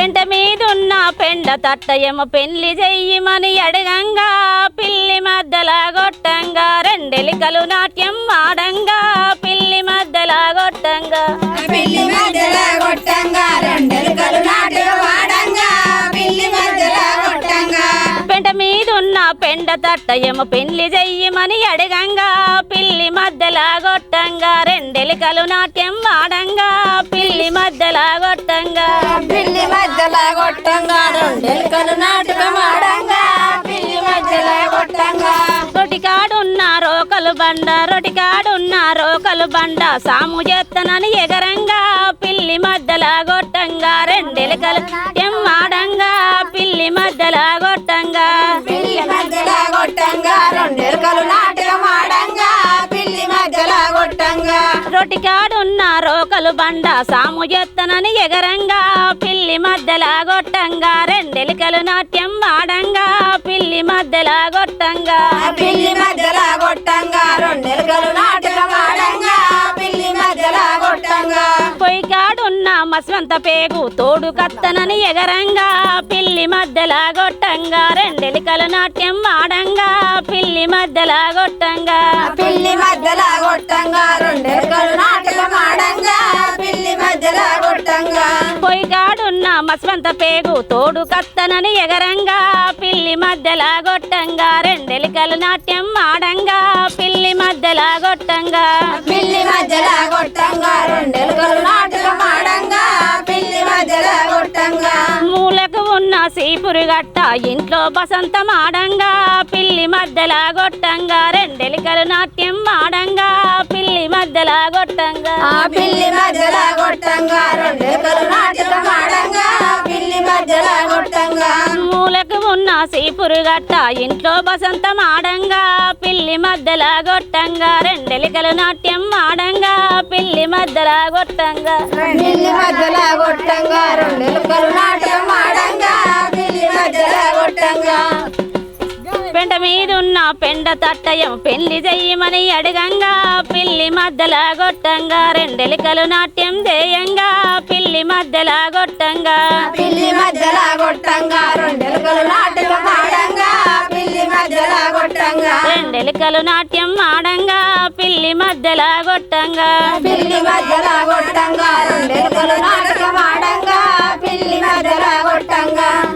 పెంట మీదున్న పెండ తట్టయమ పెళ్ళి చెయ్యమని అడగంగా పిల్లి మధ్యల గొట్టంగా రెండెలికలు నాట్యం ఆడంగా పిల్లి మధ్యల గొట్టంగా. పిల్లి రెండెలుకలు నాటుగా వాడంగా పిల్లి కొట్టంగా పెంట మీదున్న పెండ తట్టయమ పెళ్ళి చెయ్యమని అడగంగా పిల్లి మధ్యల గొట్టంగా రెండెలికలు నాట్యం ఆడంగా పిల్లి మధ్యల గొట్టంగా. పిల్లి మధ్యలో కొట్టంగా రెండెలుకలు నాటుగా వాడంగా పిల్లి మధ్యలో కొట్టంగా రొటికాడున్న రోకలు బండ రొటికాడున్న రోకలు బండ సాము చేత్తనని ఎగరంగా పిల్లి మధ్యల గొట్టంగా రొటికాడున్న రోకలు బండ సాము చేత్తనని ఎగరంగా పిల్లి మధ్యల గొట్టంగా రెండెలికలు నాట్యం ఆడంగా పిల్లి మధ్యల గొట్టంగా. పిల్లి మధ్యలో కొట్టంగా రెండెలుకలు వాడంగా పిల్లి మధ్యలో పొయ్యికాడున్న మస్వంత పేగు తోడు కత్తనని ఎగరంగా పిల్లి మధ్యల గొట్టంగా రెండెలికల నాట్యం ఆడంగా పిల్లి మధ్యల గొట్టంగా. పిల్లి మధ్యలో కొట్టంగా రెండెలుకలు నాటుగా వాడంగా పిల్లి మధ్యలో కొట్టంగా పొయ్యికాడున్న మస్వంత పేగు తోడు కత్తనని ఎగరంగా. పిల్లి మధ్యల గొట్టంగా రెండెలికల నాట్యం ఆడంగా. పిల్లి మధ్యల గొట్టంగా. పిల్లి మధ్యలో కొట్టంగా రెండెలుకలు నాటుగా సీపురు గట్ట ఇంట్లో బసంతం ఆడంగా పిల్లి మధ్యల గొట్టంగా రెండెలికలు నాట్యం ఆడంగా పిల్లి మధ్యల గొట్టంగా. ఆ పిల్లి మధ్యలో కొట్టంగా రెండెలుకలు నాటుగా వాడంగా పిల్లి మధ్యలో కొట్టంగా మూలకు ఉన్న సీపురు గట్ట ఇంట్లో బసంతం ఆడంగా పిల్లి మధ్యల గొట్టంగా రెండెలికలు నాట్యం ఆడంగా పిల్లి మధ్యల గొట్టంగా. పిల్లి మధ్యలో కొట్టంగా రెండెలుకలు నాటుగా మీదున్న పెండ తట్టయం పెళ్ళి చెయ్యమని అడగంగా పిల్లి మధ్యల గొట్టంగా రెండెలికలు నాట్యం చేయంగా పిల్లి మధ్యల గొట్టంగా. పిల్లి మధ్యలో కొట్టంగా రెండెలుకలు వాడంగా పిల్లి మధ్యలో కొట్టంగా రెండెలికలు నాట్యం ఆడంగా పిల్లి మధ్యల గొట్టంగా. పిల్లి మధ్యలో నాటుగా